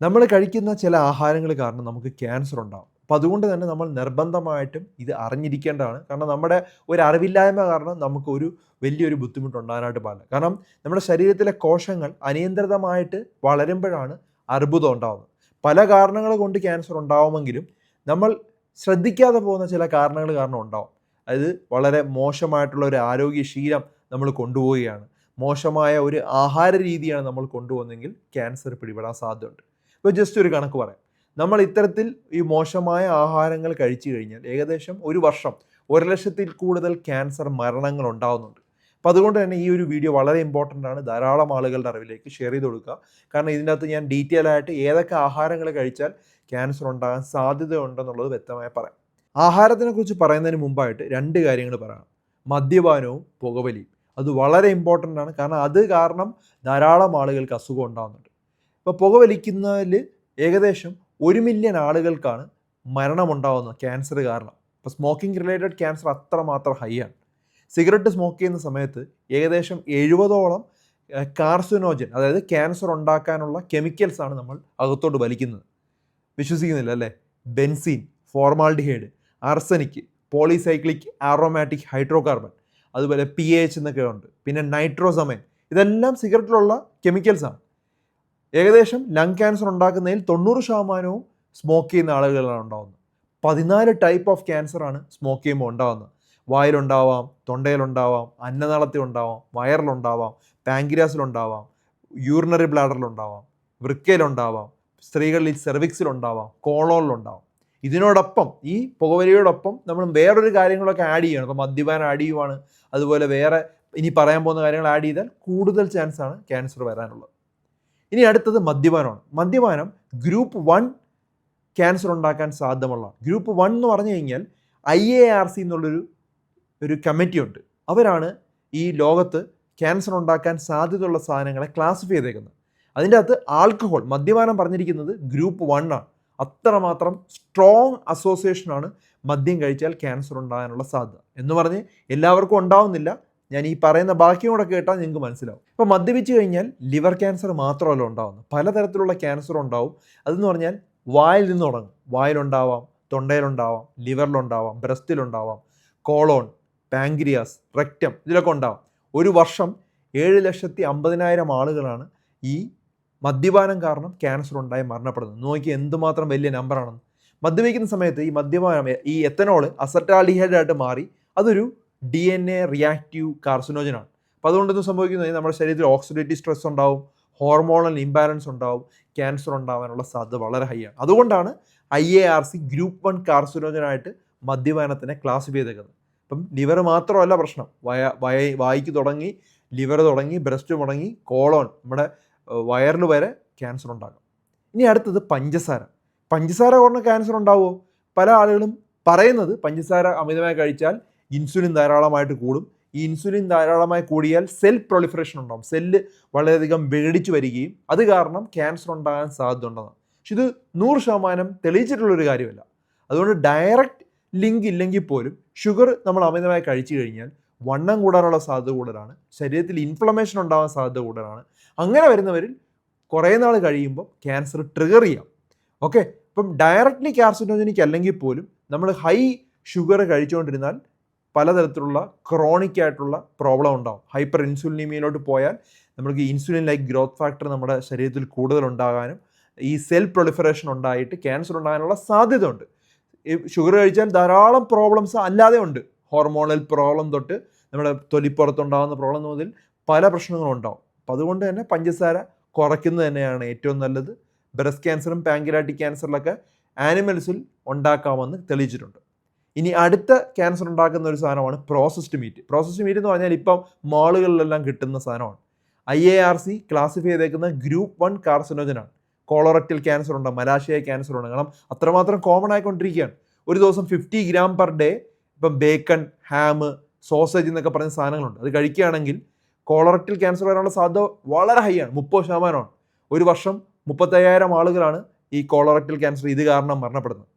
നമ്മൾ കഴിക്കുന്ന ചില ആഹാരങ്ങൾ കാരണം നമുക്ക് ക്യാൻസർ ഉണ്ടാകും അപ്പം അതുകൊണ്ട് തന്നെ നമ്മൾ നിർബന്ധമായിട്ടും ഇത് അറിഞ്ഞിരിക്കേണ്ടതാണ്. കാരണം നമ്മുടെ ഒരു അറിവില്ലായ്മ കാരണം നമുക്കൊരു വലിയൊരു ബുദ്ധിമുട്ട് ഉണ്ടാകാനായിട്ട് പാടില്ല. കാരണം നമ്മുടെ ശരീരത്തിലെ കോശങ്ങൾ അനിയന്ത്രിതമായിട്ട് വളരുമ്പോഴാണ് അർബുദം ഉണ്ടാകുന്നത് പല കാരണങ്ങൾ കൊണ്ട് ക്യാൻസർ ഉണ്ടാവുമെങ്കിലും നമ്മൾ ശ്രദ്ധിക്കാതെ പോകുന്ന ചില കാരണങ്ങൾ കാരണം ഉണ്ടാവും. അതായത് വളരെ മോശമായിട്ടുള്ള ഒരു ആരോഗ്യ ശീലം നമ്മൾ കൊണ്ടുപോവുകയാണ്. മോശമായ ഒരു ആഹാര രീതിയാണ് നമ്മൾ കൊണ്ടുപോകുന്നതെങ്കിൽ ക്യാൻസർ പിടിപെടാൻ സാധ്യതയുണ്ട്. ഇപ്പോൾ ജസ്റ്റ് ഒരു കണക്ക് പറയാം. നമ്മൾ ഇത്തരത്തിൽ ഈ മോശമായ ആഹാരങ്ങൾ കഴിച്ചു കഴിഞ്ഞാൽ ഏകദേശം ഒരു വർഷം ഒരു ലക്ഷത്തിൽ കൂടുതൽ ക്യാൻസർ മരണങ്ങൾ ഉണ്ടാകുന്നുണ്ട് അപ്പോൾ അതുകൊണ്ട് തന്നെ ഈ ഒരു വീഡിയോ വളരെ ഇമ്പോർട്ടന്റ് ആണ്. ധാരാളം ആളുകളുടെ അറിവിലേക്ക് ഷെയർ ചെയ്ത് കൊടുക്കുക. കാരണം ഇതിന്റെ അകത്ത് ഞാൻ ഡീറ്റെയിൽ ആയിട്ട് ഏതൊക്കെ ആഹാരങ്ങൾ കഴിച്ചാൽ ക്യാൻസർ ഉണ്ടാകാൻ സാധ്യതയുണ്ടെന്നുള്ളത് വ്യക്തമായി പറയാം. ആഹാരത്തിനെ കുറിച്ച് പറയുന്നതിന് മുമ്പായിട്ട് രണ്ട് കാര്യങ്ങൾ പറയാം മദ്യപാനവും പുകവലിയും. അത് വളരെ ഇമ്പോർട്ടന്റ് ആണ്. കാരണം അത് കാരണം ധാരാളം ആളുകൾക്ക് അസുഖം ഉണ്ടാകുന്നുണ്ട് ഇപ്പോൾ പുകവലിക്കുന്നതിൽ ഏകദേശം ഒരു മില്യൺ ആളുകൾക്കാണ് മരണമുണ്ടാകുന്നത് ക്യാൻസർ കാരണം. ഇപ്പോൾ സ്മോക്കിംഗ് റിലേറ്റഡ് ക്യാൻസർ അത്രമാത്രം ഹൈ ആണ്. സിഗരറ്റ് സ്മോക്ക് ചെയ്യുന്ന സമയത്ത് ഏകദേശം എഴുപതോളം കാർസിനോജൻ അതായത് ക്യാൻസർ ഉണ്ടാക്കാനുള്ള കെമിക്കൽസ് ആണ് നമ്മൾ അകത്തോട്ട് വലിക്കുന്നത്. വിശ്വസിക്കുന്നില്ല അല്ലേ? Benzene formaldehyde arsenic polycyclic aromatic hydro carbon അതുപോലെ പി എച്ച് എന്നൊക്കെ ഉണ്ട്. പിന്നെ നൈട്രോസമൈൻ ഇതെല്ലാം സിഗരറ്റിലുള്ള കെമിക്കൽസാണ് ഏകദേശം ലങ് ക്യാൻസർ ഉണ്ടാക്കുന്നതിൽ തൊണ്ണൂറ് ശതമാനവും സ്മോക്ക് ചെയ്യുന്ന ആളുകളിലാണ് ഉണ്ടാകുന്നത് പതിനാല് ടൈപ്പ് ഓഫ് ക്യാൻസറാണ് സ്മോക്ക് ചെയ്യുമ്പോൾ ഉണ്ടാകുന്നത് വായിലുണ്ടാവാം തൊണ്ടയിലുണ്ടാവാം അന്നനാളത്തിൽ ഉണ്ടാവാം വയറിലുണ്ടാവാം പാങ്കിരാസിലുണ്ടാവാം യൂറിനറി ബ്ലാഡറിലുണ്ടാവാം വൃക്കയിലുണ്ടാവാം സ്ത്രീകളിൽ സെർവിക്സിലുണ്ടാവാം കോളോണിലുണ്ടാവാം ഇതിനോടൊപ്പം ഈ പുകവലിയോടൊപ്പം നമ്മൾ വേറൊരു കാര്യങ്ങളൊക്കെ ആഡ് ചെയ്യണം. അപ്പോൾ മദ്യപാനം ആഡ് ചെയ്യുവാണ്. അതുപോലെ വേറെ ഇനി പറയാൻ പോകുന്ന കാര്യങ്ങൾ ആഡ് ചെയ്താൽ കൂടുതൽ ചാൻസാണ് ക്യാൻസർ വരാനുള്ളത്. ഇനി അടുത്തത് മദ്യപാനമാണ്. മദ്യപാനം ഗ്രൂപ്പ് വൺ ക്യാൻസർ ഉണ്ടാക്കാൻ സാധ്യതമുള്ളതാണ് ഗ്രൂപ്പ് വൺ എന്ന് പറഞ്ഞു കഴിഞ്ഞാൽ ഐ എ ആർ സി എന്നുള്ളൊരു ഒരു കമ്മിറ്റിയുണ്ട് അവരാണ് ഈ ലോകത്ത് ക്യാൻസർ ഉണ്ടാക്കാൻ സാധ്യതയുള്ള സാധനങ്ങളെ ക്ലാസിഫൈ ചെയ്തേക്കുന്നത്. അതിന്റെ അകത്ത് ആൽക്കഹോൾ മദ്യപാനം പറഞ്ഞിരിക്കുന്നത് ഗ്രൂപ്പ് വൺ ആണ്. അത്രമാത്രം സ്ട്രോങ് അസോസിയേഷനാണ് മദ്യം കഴിച്ചാൽ ക്യാൻസർ ഉണ്ടാകാനുള്ള സാധ്യത എന്ന് പറഞ്ഞ് എല്ലാവർക്കും ഉണ്ടാവുന്നില്ല. ഞാൻ ഈ പറയുന്ന ബാക്കിയും കൂടെ കേട്ടാൽ നിങ്ങൾക്ക് മനസ്സിലാവും. ഇപ്പോൾ മദ്യപിച്ച് കഴിഞ്ഞാൽ ലിവർ ക്യാൻസർ മാത്രമല്ല ഉണ്ടാവുന്നത്. പലതരത്തിലുള്ള ക്യാൻസർ ഉണ്ടാവും. അതെന്ന് പറഞ്ഞാൽ വായിൽ നിന്ന് തുടങ്ങും. വായിലുണ്ടാവാം തൊണ്ടയിലുണ്ടാവാം ലിവറിലുണ്ടാവാം ബ്രസ്റ്റിലുണ്ടാവാം കോളോൺ പാങ്ക്രിയാസ് റെക്റ്റം ഇതിലൊക്കെ ഉണ്ടാവാം. ഒരു വർഷം ഏഴ് ലക്ഷത്തി അമ്പതിനായിരം ആളുകളാണ് ഈ മദ്യപാനം കാരണം ക്യാൻസർ ഉണ്ടായി മരണപ്പെടുന്നത്. നോക്കി എന്തുമാത്രം വലിയ നമ്പറാണെന്ന് മദ്യപിക്കുന്ന സമയത്ത് ഈ മദ്യപാനം ഈ എത്തനോൾ അസറ്റാൽഡിഹൈഡായിട്ട് മാറി. അതൊരു ഡി എൻ എ റിയാക്റ്റീവ് കാർസിനോജനാണ് അപ്പോൾ അതുകൊണ്ടൊന്നും സംഭവിക്കുന്നത് നമ്മുടെ ശരീരത്തിൽ ഓക്സിഡേറ്റീവ് സ്ട്രെസ് ഉണ്ടാവും ഹോർമോണൽ ഇംബാലൻസ് ഉണ്ടാവും ക്യാൻസർ ഉണ്ടാവാനുള്ള സാധ്യത വളരെ ഹൈ ആണ്. അതുകൊണ്ടാണ് I A R C group one കാർസിനോജനായിട്ട് മദ്യപാനത്തിനെ ക്ലാസിഫൈ ചെയ്തേക്കുന്നത്. അപ്പം ലിവർ മാത്രമല്ല പ്രശ്നം. വയ വയ വായിക്ക് തുടങ്ങി ലിവർ തുടങ്ങി ബ്രസ്റ്റ് തുടങ്ങി കോളോൺ നമ്മുടെ വയറിൽ വരെ ക്യാൻസർ ഉണ്ടാകും. ഇനി അടുത്തത് പഞ്ചസാര. പഞ്ചസാര കുറഞ്ഞ ക്യാൻസർ ഉണ്ടാവുമോ? പല ആളുകളും പറയുന്നത് പഞ്ചസാര അമിതമായി കഴിച്ചാൽ ഇൻസുലിൻ ധാരാളമായിട്ട് കൂടും. ഈ ഇൻസുലിൻ ധാരാളമായി കൂടിയാൽ സെൽ പ്രൊളിഫറേഷൻ ഉണ്ടാകും സെല്ല് വളരെയധികം വേടിച്ചു വരികയും അത് കാരണം ക്യാൻസർ ഉണ്ടാകാൻ സാധ്യത ഉണ്ടെന്ന് പക്ഷെ ഇത് നൂറ് ശതമാനം തെളിയിച്ചിട്ടുള്ളൊരു കാര്യമല്ല. അതുകൊണ്ട് ഡയറക്റ്റ് ലിങ്ക് ഇല്ലെങ്കിൽ പോലും ഷുഗർ നമ്മൾ അമിതമായി കഴിച്ചു കഴിഞ്ഞാൽ വണ്ണം കൂടാനുള്ള സാധ്യത കൂടുതലാണ്. ശരീരത്തിൽ ഇൻഫ്ലമേഷൻ ഉണ്ടാകാൻ സാധ്യത കൂടുതലാണ്. അങ്ങനെ വരുന്നവരിൽ കുറേ നാൾ കഴിയുമ്പോൾ ക്യാൻസർ ട്രിഗർ ചെയ്യാം. ഓക്കെ ഇപ്പം ഡയറക്റ്റ്ലി കാർസിനോജനിക് അല്ലെങ്കിൽ പോലും നമ്മൾ ഹൈ ഷുഗർ കഴിച്ചുകൊണ്ടിരുന്നാൽ പലതരത്തിലുള്ള ക്രോണിക് ആയിട്ടുള്ള പ്രോബ്ലം ഉണ്ടാവും. ഹൈപ്പർ ഇൻസുലിനീമിയയിലോട്ട് പോയാൽ നമുക്ക് ഇൻസുലിൻ ലൈക്ക് ഗ്രോത്ത് ഫാക്ടർ നമ്മുടെ ശരീരത്തിൽ കൂടുതൽ ഉണ്ടാകാനും ഈ സെൽ പ്രൊളിഫറേഷൻ ഉണ്ടായിട്ട് ക്യാൻസർ ഉണ്ടാകാനുള്ള സാധ്യത ഉണ്ട് ഈ ഷുഗർ കഴിച്ചാൽ ധാരാളം പ്രോബ്ലംസ് അല്ലാതെ ഉണ്ട്. ഹോർമോണൽ പ്രോബ്ലം തൊട്ട് നമ്മുടെ തൊലിപ്പുറത്തുണ്ടാകുന്ന പ്രോബ്ലം മുതൽ പല പ്രശ്നങ്ങളും ഉണ്ടാവും. അപ്പം അതുകൊണ്ട് തന്നെ പഞ്ചസാര കുറയ്ക്കുന്നത് തന്നെയാണ് ഏറ്റവും നല്ലത്. ബ്രസ്റ്റ് ക്യാൻസറും പാങ്കിലാറ്റിക് ക്യാൻസറിലൊക്കെ ആനിമൽസിൽ ഉണ്ടാക്കാമെന്ന് തെളിയിച്ചിട്ടുണ്ട്. ഇനി അടുത്ത ക്യാൻസർ ഉണ്ടാക്കുന്ന ഒരു സാധനമാണ് പ്രോസസ്ഡ് മീറ്റ് പ്രോസസ്ഡ് മീറ്റ് എന്ന് പറഞ്ഞാൽ ഇപ്പം മാളുകളിലെല്ലാം കിട്ടുന്ന സാധനമാണ്. I A R C classify ചെയ്തേക്കുന്ന ഗ്രൂപ്പ് വൺ കാർസിനോജനാണ് കോളറക്റ്റൽ ക്യാൻസർ ഉണ്ട് മലാശയ ക്യാൻസർ ഉണ്ട്. കാരണം അത്രമാത്രം കോമൺ ആയിക്കൊണ്ടിരിക്കുകയാണ്. ഒരു ദിവസം ഫിഫ്റ്റി ഗ്രാം പെർ ഡേ ഇപ്പം ബേക്കൺ ഹാം സോസേജ് എന്നൊക്കെ പറയുന്ന സാധനങ്ങളുണ്ട്. അത് കഴിക്കുകയാണെങ്കിൽ കോളറക്റ്റൽ ക്യാൻസർ വരാനുള്ള സാധ്യത വളരെ ഹൈ ആണ് മുപ്പത് ശതമാനമാണ്. ഒരു വർഷം മുപ്പത്തയ്യായിരം ആളുകളാണ് ഈ കോളറക്റ്റൽ ക്യാൻസർ ഇത് കാരണം മരണപ്പെടുന്നത്.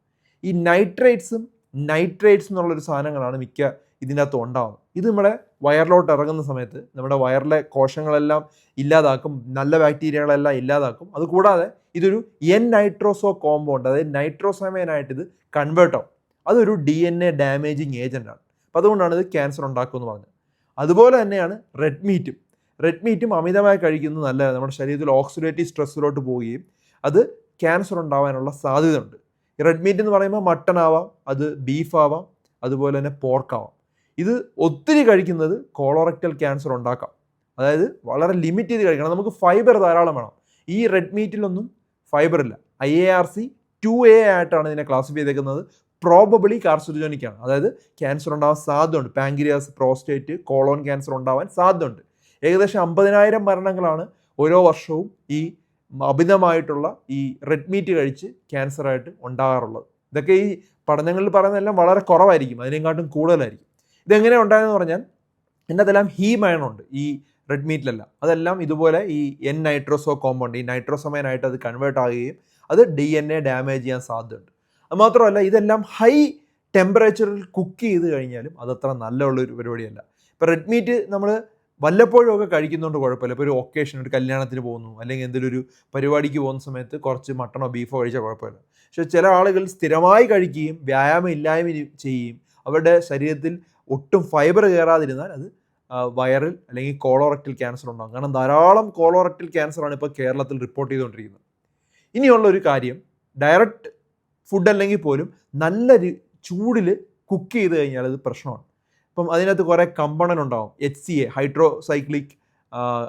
ഈ നൈട്രേറ്റ്സും നൈട്രേറ്റ്സ് എന്നുള്ളൊരു സാധനങ്ങളാണ് മിക്ക ഇതിനകത്ത് ഉണ്ടാവുന്നത്. ഇത് നമ്മുടെ വയറിലോട്ട് ഇറങ്ങുന്ന സമയത്ത് നമ്മുടെ വയറിലെ കോശങ്ങളെല്ലാം ഇല്ലാതാക്കും നല്ല ബാക്ടീരിയകളെല്ലാം ഇല്ലാതാക്കും. അതുകൂടാതെ ഇതൊരു എൻ നൈട്രോസോ കോമ്പൗണ്ട് അതായത് നൈട്രോസമേനായിട്ട് ഇത് കൺവേർട്ട് ആവും. അതൊരു ഡി എൻ എ ഡാമേജിങ് ഏജന്റാണ് അപ്പോൾ അതുകൊണ്ടാണ് ഇത് ക്യാൻസർ ഉണ്ടാക്കുമെന്ന് പറഞ്ഞത്. അതുപോലെ തന്നെയാണ് റെഡ് മീറ്റും റെഡ് മീറ്റും അമിതമായി കഴിക്കുന്നത് നല്ലതാണ്. നമ്മുടെ ശരീരത്തിൽ ഓക്സിഡേറ്റീവ് സ്ട്രെസ്സിലോട്ട് പോവുകയും അത് ക്യാൻസർ ഉണ്ടാവാനുള്ള സാധ്യതയുണ്ട്. റെഡ് മീറ്റ് എന്ന് പറയുമ്പോൾ മട്ടൺ ആവാം അത് ബീഫ് ആവാം അതുപോലെ തന്നെ പോർക്ക് ആവാം. ഇത് ഒത്തിരി കഴിക്കുന്നത് കോളോറക്റ്റൽ ക്യാൻസർ ഉണ്ടാക്കാം. അതായത് വളരെ ലിമിറ്റ് ചെയ്ത് കഴിക്കണം. നമുക്ക് ഫൈബർ ധാരാളം വേണം. ഈ റെഡ് മീറ്റിലൊന്നും ഫൈബർ ഇല്ല. I A R C two A ആയിട്ടാണ് ഇതിനെ ക്ലാസിഫൈ ചെയ്തേക്കുന്നത്. പ്രോബബിളി കാർസിനോജനിക് ആണ്. അതായത് ക്യാൻസർ ഉണ്ടാവാൻ സാധ്യതയുണ്ട്. പാങ്ക്രിയാസ് പ്രോസ്റ്റേറ്റ് കോളോൺ ക്യാൻസർ ഉണ്ടാവാൻ സാധ്യതയുണ്ട്. ഏകദേശം അമ്പതിനായിരം മരണങ്ങളാണ് ഓരോ വർഷവും ഈ അമിതമായിട്ടുള്ള ഈ റെഡ് മീറ്റ് കഴിച്ച് ക്യാൻസറായിട്ട് ഉണ്ടാകാറുള്ളത്. ഇതൊക്കെ ഈ പഠനങ്ങളിൽ പറയുന്നതെല്ലാം വളരെ കുറവായിരിക്കും അതിനെക്കാട്ടും കൂടുതലായിരിക്കും. ഇതെങ്ങനെ ഉണ്ടായെന്ന് പറഞ്ഞാൽ അതെല്ലാം ഹീം അയൺ ഉണ്ട് ഈ റെഡ് മീറ്റിലല്ല അതെല്ലാം ഇതുപോലെ ഈ എൻ നൈട്രോസോ കോമ്പൗണ്ട് ഈ നൈട്രോസമയനായിട്ട് അത് കൺവേർട്ട് ആകുകയും അത് ഡി എൻ എ ഡാമേജ് ചെയ്യാൻ സാധ്യതയുണ്ട്. അത് മാത്രമല്ല ഇതെല്ലാം ഹൈ ടെമ്പറേച്ചറിൽ കുക്ക് ചെയ്ത് കഴിഞ്ഞാലും അതത്ര നല്ലുള്ള ഒരു പരിപാടിയല്ല. ഇപ്പോൾ റെഡ് മീറ്റ് നമ്മൾ വല്ലപ്പോഴും ഒക്കെ കഴിക്കുന്നതുകൊണ്ട് കുഴപ്പമില്ല ഇപ്പോൾ ഒരു ഒക്കേഷൻ ഒരു കല്യാണത്തിന് പോകുന്നു അല്ലെങ്കിൽ എന്തെങ്കിലും ഒരു പരിപാടിക്ക് പോകുന്ന സമയത്ത് കുറച്ച് മട്ടണോ ബീഫോ കഴിച്ചാൽ കുഴപ്പമില്ല പക്ഷേ ചില ആളുകൾ സ്ഥിരമായി കഴിക്കുകയും വ്യായാമം ഇല്ലായ്മ ചെയ്യുകയും അവരുടെ ശരീരത്തിൽ ഒട്ടും ഫൈബർ കയറാതിരുന്നാൽ അത് വയറിൽ അല്ലെങ്കിൽ കോളോറക്റ്റൽ ക്യാൻസർ ഉണ്ടാകും. കാരണം ധാരാളം കോളോറക്റ്റൽ ക്യാൻസറാണ് ഇപ്പോൾ കേരളത്തിൽ റിപ്പോർട്ട് ചെയ്തുകൊണ്ടിരിക്കുന്നത്. ഇനിയുള്ള ഒരു കാര്യം ഡയറക്റ്റ് ഫുഡ് അല്ലെങ്കിൽ പോലും നല്ല ചൂടിൽ കുക്ക് ചെയ്ത് കഴിഞ്ഞാൽ അത് പ്രശ്നമാണ്. അപ്പം അതിനകത്ത് കുറേ കമ്പണൻ ഉണ്ടാവും H C A hydrocyclic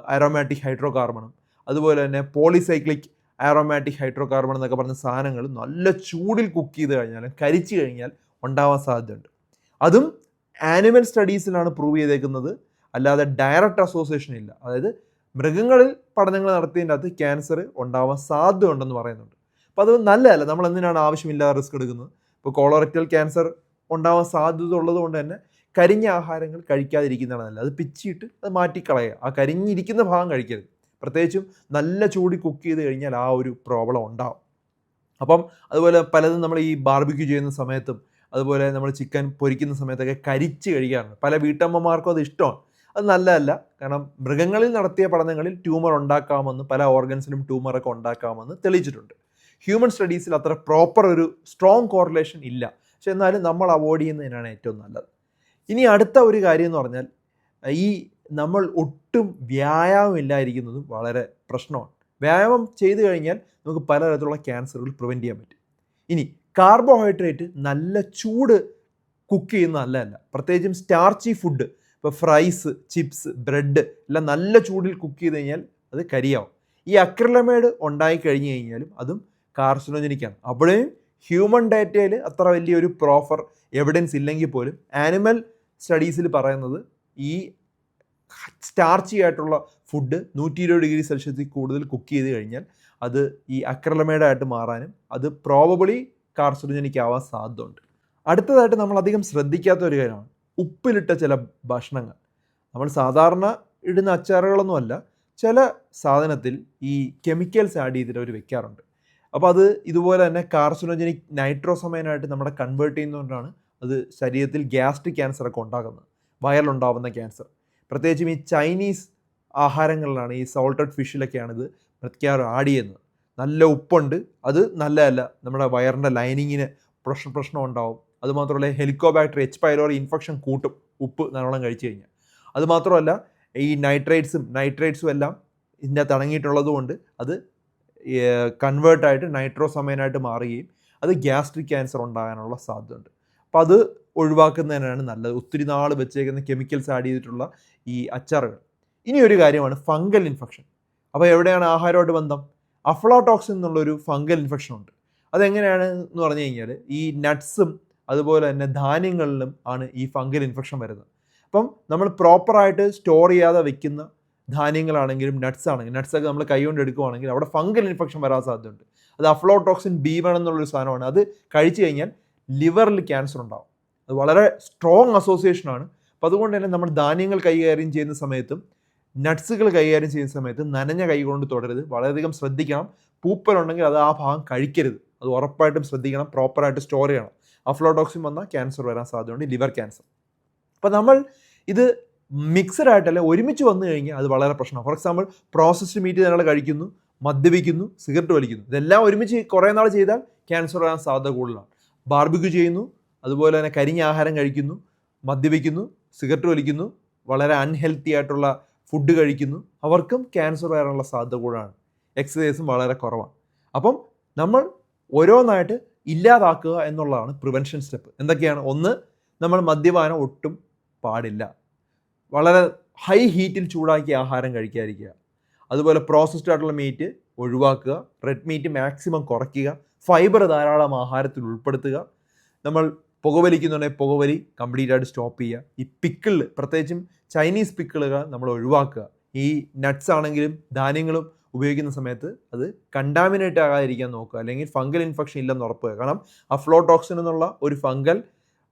aromatic hydro കാർബണും അതുപോലെ തന്നെ പോളിസൈക്ലിക് ആരോമാറ്റിക് ഹൈഡ്രോ കാർബൺ എന്നൊക്കെ പറഞ്ഞ സാധനങ്ങൾ നല്ല ചൂടിൽ കുക്ക് ചെയ്ത് കഴിഞ്ഞാൽ കരിച്ചു കഴിഞ്ഞാൽ ഉണ്ടാവാൻ സാധ്യതയുണ്ട്. അതും ആനിമൽ സ്റ്റഡീസിലാണ് പ്രൂവ് ചെയ്തേക്കുന്നത്. അല്ലാതെ ഡയറക്റ്റ് അസോസിയേഷൻ ഇല്ല. അതായത് മൃഗങ്ങളിൽ പഠനങ്ങൾ നടത്തിയതിന്റെ അകത്ത് ക്യാൻസർ ഉണ്ടാവാൻ സാധ്യതയുണ്ടെന്ന് പറയുന്നുണ്ട്. അപ്പോൾ അത് നല്ലതല്ല. നമ്മൾ എന്തിനാണ് ആവശ്യമില്ലാതെ റിസ്ക് എടുക്കുന്നത്? ഇപ്പോൾ കോളറക്റ്റൽ ക്യാൻസർ ഉണ്ടാവാൻ സാധ്യത ഉള്ളത് കൊണ്ട് തന്നെ കരിഞ്ഞ ആഹാരങ്ങൾ കഴിക്കാതിരിക്കുന്നതാണ് നല്ലത്. അത് പിച്ചിയിട്ട് അത് മാറ്റിക്കളയുക. ആ കരിഞ്ഞിരിക്കുന്ന ഭാഗം കഴിക്കരുത്. പ്രത്യേകിച്ചും നല്ല ചൂടി കുക്ക് ചെയ്ത് കഴിഞ്ഞാൽ ആ ഒരു പ്രോബ്ലം ഉണ്ടാവും. അപ്പം അതുപോലെ പലതും നമ്മൾ ഈ ബാർബിക്യൂ ചെയ്യുന്ന സമയത്തും അതുപോലെ നമ്മൾ ചിക്കൻ പൊരിക്കുന്ന സമയത്തൊക്കെ കരിച്ച് കഴിക്കാറുണ്ട്. പല വീട്ടമ്മമാർക്കും അത് ഇഷ്ടമാണ്. അത് നല്ലതല്ല. കാരണം മൃഗങ്ങളിൽ നടത്തിയ പഠനങ്ങളിൽ ട്യൂമർ ഉണ്ടാക്കാമെന്ന് പല ഓർഗൻസിനും ട്യൂമറൊക്കെ ഉണ്ടാക്കാമെന്ന് തെളിയിച്ചിട്ടുണ്ട്. ഹ്യൂമൻ സ്റ്റഡീസിൽ അത്ര പ്രോപ്പർ ഒരു സ്ട്രോങ് കോറിലേഷൻ ഇല്ല. പക്ഷെ എന്നാലും നമ്മൾ അവോയ്ഡ് ചെയ്യുന്നതിനാണ് ഏറ്റവും നല്ലത്. ഇനി അടുത്ത ഒരു കാര്യം എന്ന് പറഞ്ഞാൽ ഈ നമ്മൾ ഒട്ടും വ്യായാമം ഇല്ലായിരിക്കുന്നതും വളരെ പ്രശ്നമാണ്. വ്യായാമം ചെയ്തു കഴിഞ്ഞാൽ നമുക്ക് പലതരത്തിലുള്ള ക്യാൻസറുകൾ പ്രിവെന്റ് ചെയ്യാൻ പറ്റും. ഇനി കാർബോഹൈഡ്രേറ്റ് നല്ല ചൂട് കുക്ക് ചെയ്യുന്ന നല്ലതല്ല. പ്രത്യേകിച്ചും സ്റ്റാർച്ചി ഫുഡ് ഇപ്പോൾ ഫ്രൈസ് ചിപ്സ് ബ്രെഡ് എല്ലാം നല്ല ചൂടിൽ കുക്ക് ചെയ്ത് കഴിഞ്ഞാൽ അത് കരിയാവും. ഈ അക്രിലമേഡ് ഉണ്ടായി കഴിഞ്ഞു കഴിഞ്ഞാലും അതും കാർസിനോജനിക്കാണ് അവിടെയും ഹ്യൂമൻ ഡാറ്റയിൽ അത്ര വലിയൊരു പ്രോഫർ എവിഡൻസ് ഇല്ലെങ്കിൽ പോലും ആനിമൽ സ്റ്റഡീസിൽ പറയുന്നത് ഈ സ്റ്റാർച്ചി ആയിട്ടുള്ള ഫുഡ് നൂറ്റി ഇരുപത് ഡിഗ്രി സെൽഷ്യസിൽ കൂടുതൽ കുക്ക് ചെയ്ത് കഴിഞ്ഞാൽ അത് ഈ അക്രലമേഡായിട്ട് മാറാനും അത് പ്രോബബിളി കാർസിനോജനിക് ആവാൻ സാധ്യതയുണ്ട്. അടുത്തതായിട്ട് നമ്മൾ അധികം ശ്രദ്ധിക്കാത്ത ഒരു കാര്യമാണ് ഉപ്പിലിട്ട ചില ഭക്ഷണങ്ങൾ. നമ്മൾ സാധാരണ ഇടുന്ന അച്ചാറുകളൊന്നുമല്ല ചില സാധനത്തിൽ ഈ കെമിക്കൽസ് ആഡ് ചെയ്തിട്ട് അവർ വെക്കാറുണ്ട്. അപ്പോൾ അത് ഇതുപോലെ തന്നെ കാർസിനോജനിക് നൈട്രോസമയനായിട്ട് നമ്മുടെ കൺവേർട്ട് ചെയ്യുന്നതുകൊണ്ടാണ് അത് ശരീരത്തിൽ ഗ്യാസ്ട്രിക് ക്യാൻസറൊക്കെ ഉണ്ടാകുന്നത് വയറിലുണ്ടാകുന്ന ക്യാൻസർ പ്രത്യേകിച്ചും ഈ ചൈനീസ് ആഹാരങ്ങളിലാണ് ഈ സോൾട്ടഡ് ഫിഷിലൊക്കെയാണ് ഇത് മിക്കവാറും ആഡ് ചെയ്യുന്നത്. നല്ല ഉപ്പുണ്ട്. അത് നല്ലതല്ല. നമ്മുടെ വയറിന്റെ ലൈനിങ്ങിന് പ്രശ്ന പ്രശ്നം ഉണ്ടാവും. അതുമാത്രമല്ല ഹെലിക്കോബാക്ടർ എച്ച് പൈലോറി ഇൻഫെക്ഷൻ കൂട്ടും. ഉപ്പ് നല്ലോണം കഴിച്ചു കഴിഞ്ഞാൽ. അതുമാത്രമല്ല ഈ നൈട്രേറ്റ്സും നൈട്രേറ്റ്സും എല്ലാം ഇതിന്റെ അകത്ത് കൊണ്ട് അത് കൺവേർട്ടായിട്ട് നൈട്രോസമൈനായിട്ട് മാറുകയും അത് ഗ്യാസ്ട്രിക് ക്യാൻസർ ഉണ്ടാകാനുള്ള സാധ്യതയുണ്ട്. അപ്പോൾ അത് ഒഴിവാക്കുന്നതിനാണ് നല്ലത്. ഒത്തിരി നാൾ വെച്ചേക്കുന്ന കെമിക്കൽസ് ആഡ് ചെയ്തിട്ടുള്ള ഈ അച്ചാറുകൾ. ഇനി ഒരു കാര്യമാണ് ഫംഗൽ ഇൻഫെക്ഷൻ. അപ്പോൾ എവിടെയാണ് ആഹാരമായിട്ട് ബന്ധം? അഫ്ലോടോക്സിൻ എന്നുള്ളൊരു ഫംഗൽ ഇൻഫെക്ഷൻ ഉണ്ട്. അതെങ്ങനെയാണ് എന്ന് പറഞ്ഞു കഴിഞ്ഞാൽ ഈ നട്ട്സും അതുപോലെ തന്നെ ധാന്യങ്ങളിലും ആണ് ഈ ഫംഗൽ ഇൻഫെക്ഷൻ വരുന്നത്. അപ്പം നമ്മൾ പ്രോപ്പറായിട്ട് സ്റ്റോർ ചെയ്യാതെ വെക്കുന്ന ധാന്യങ്ങളാണെങ്കിലും നട്ട്സ് ആണെങ്കിലും നട്ട്സ് ഒക്കെ നമ്മൾ കൈകൊണ്ട് എടുക്കുവാണെങ്കിൽ അവിടെ ഫംഗൽ ഇൻഫെക്ഷൻ വരാൻ സാധ്യതയുണ്ട്. അത് അഫ്ലോടോക്സിൻ ബി വൺ എന്നുള്ളൊരു സാധനമാണ്. അത് കഴിച്ചു കഴിഞ്ഞാൽ ലിവറിൽ ക്യാൻസർ ഉണ്ടാവും. അത് വളരെ സ്ട്രോങ് അസോസിയേഷനാണ് അപ്പോൾ അതുകൊണ്ട് തന്നെ നമ്മൾ ധാന്യങ്ങൾ കൈകാര്യം ചെയ്യുന്ന സമയത്തും നട്ട്സുകൾ കൈകാര്യം ചെയ്യുന്ന സമയത്ത് നനഞ്ഞ കൈ കൊണ്ട് തുടരുത്. വളരെയധികം ശ്രദ്ധിക്കണം. പൂപ്പലുണ്ടെങ്കിൽ അത് ആ ഭാഗം കഴിക്കരുത്. അത് ഉറപ്പായിട്ടും ശ്രദ്ധിക്കണം. പ്രോപ്പറായിട്ട് സ്റ്റോർ ചെയ്യണം. അഫ്ലോടോക്സിൻ വന്നാൽ ക്യാൻസർ വരാൻ സാധ്യതയുണ്ട്. ലിവർ ക്യാൻസർ അപ്പോൾ നമ്മൾ ഇത് മിക്സഡ് ആയിട്ടല്ല ഒരുമിച്ച് വന്നു കഴിഞ്ഞാൽ അത് വളരെ പ്രശ്നമാണ്. ഫോർ എക്സാമ്പിൾ പ്രോസസ്ഡ് മീറ്റ് ഞങ്ങൾ കഴിക്കുന്നു മദ്യപിക്കുന്നു സിഗരറ്റ് വലിക്കുന്നു. ഇതെല്ലാം ഒരുമിച്ച് കുറേ നാൾ ചെയ്താൽ ക്യാൻസർ വരാൻ സാധ്യത കൂടുതലാണ്. ബാർബിക്യൂ ചെയ്യുന്നു അതുപോലെ തന്നെ കരിഞ്ഞ ആഹാരം കഴിക്കുന്നു മദ്യപിക്കുന്നു സിഗരറ്റ് വലിക്കുന്നു വളരെ അൺഹെൽത്തി ആയിട്ടുള്ള ഫുഡ് കഴിക്കുന്നു. അവർക്കും ക്യാൻസർ വരാനുള്ള സാധ്യത കൂടുതലാണ്. എക്സസൈസും വളരെ കുറവാണ്. അപ്പം നമ്മൾ ഓരോന്നായിട്ട് ഇല്ലാതാക്കുക എന്നുള്ളതാണ് പ്രിവെൻഷൻ സ്റ്റെപ്പ് എന്തൊക്കെയാണ്? ഒന്ന് നമ്മൾ മദ്യപാനം ഒട്ടും പാടില്ല. വളരെ ഹൈ ഹീറ്റിൽ ചൂടാക്കിയ ആഹാരം കഴിക്കാതിരിക്കുക. അതുപോലെ പ്രോസസ്ഡ് ആയിട്ടുള്ള മീറ്റ് ഒഴിവാക്കുക. റെഡ് മീറ്റ് മാക്സിമം കുറയ്ക്കുക. ഫൈബർ ധാരാളം ആഹാരത്തിൽ ഉൾപ്പെടുത്തുക. നമ്മൾ പുകവലിക്കുന്നുണ്ടെങ്കിൽ പുകവലി കംപ്ലീറ്റ് ആയിട്ട് സ്റ്റോപ്പ് ചെയ്യുക. ഈ പിക്കിൾ പ്രത്യേകിച്ചും ചൈനീസ് പിക്കിളുകൾ നമ്മൾ ഒഴിവാക്കുക. ഈ നട്ട്സ് ആണെങ്കിലും ധാന്യങ്ങളും ഉപയോഗിക്കുന്ന സമയത്ത് അത് കണ്ടാമിനേറ്റ് ആകാതിരിക്കാൻ നോക്കുക. അല്ലെങ്കിൽ ഫംഗൽ ഇൻഫെക്ഷൻ ഇല്ലെന്ന് ഉറപ്പുക കാരണം അഫ്ലോടോക്സിൻ എന്നുള്ള ഒരു ഫംഗൽ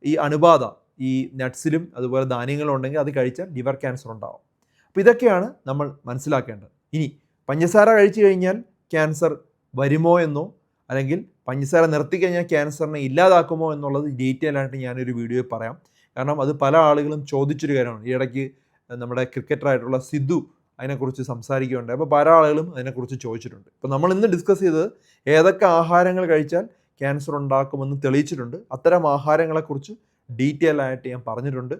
ഈ അണുബാധ ഈ നട്ട്സിലും അതുപോലെ ധാന്യങ്ങളും ഉണ്ടെങ്കിൽ അത് കഴിച്ചാൽ ലിവർ ക്യാൻസർ ഉണ്ടാവും. അപ്പോൾ ഇതൊക്കെയാണ് നമ്മൾ മനസ്സിലാക്കേണ്ടത്. ഇനി പഞ്ചസാര കഴിച്ചു കഴിഞ്ഞാൽ ക്യാൻസർ വരുമോ എന്നോ അല്ലെങ്കിൽ പഞ്ചസാര നിർത്തിക്കഴിഞ്ഞാൽ ക്യാൻസറിനെ ഇല്ലാതാക്കുമോ എന്നുള്ളത് ഡീറ്റെയിൽ ആയിട്ട് ഞാനൊരു വീഡിയോ പറയാം. കാരണം അത് പല ആളുകളും ചോദിച്ചൊരു കാര്യമാണ്. ഈ ഇടയ്ക്ക് നമ്മുടെ ക്രിക്കറ്ററായിട്ടുള്ള സിദ്ധു അതിനെക്കുറിച്ച് സംസാരിക്കുകയുണ്ടായി അപ്പോൾ പല ആളുകളും അതിനെക്കുറിച്ച് ചോദിച്ചിട്ടുണ്ട്. ഇപ്പോൾ നമ്മൾ ഇന്ന് ഡിസ്കസ് ചെയ്തത് ഏതൊക്കെ ആഹാരങ്ങൾ കഴിച്ചാൽ ക്യാൻസർ ഉണ്ടാക്കുമെന്ന് തെളിയിച്ചിട്ടുണ്ട്. അത്തരം ആഹാരങ്ങളെക്കുറിച്ച് ഡീറ്റെയിൽ ആയിട്ട് ഞാൻ പറഞ്ഞിട്ടുണ്ട്.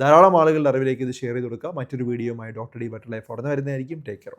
ധാരാളം ആളുകളുടെ അറിവിലേക്ക് ഇത് ഷെയർ ചെയ്ത് കൊടുക്കുക മറ്റൊരു വീഡിയോയുമായി ഡോക്ടർ ഡി ബട്ടർ ലൈഫ് ഉടനെ വരുന്നതായിരിക്കും. Take care.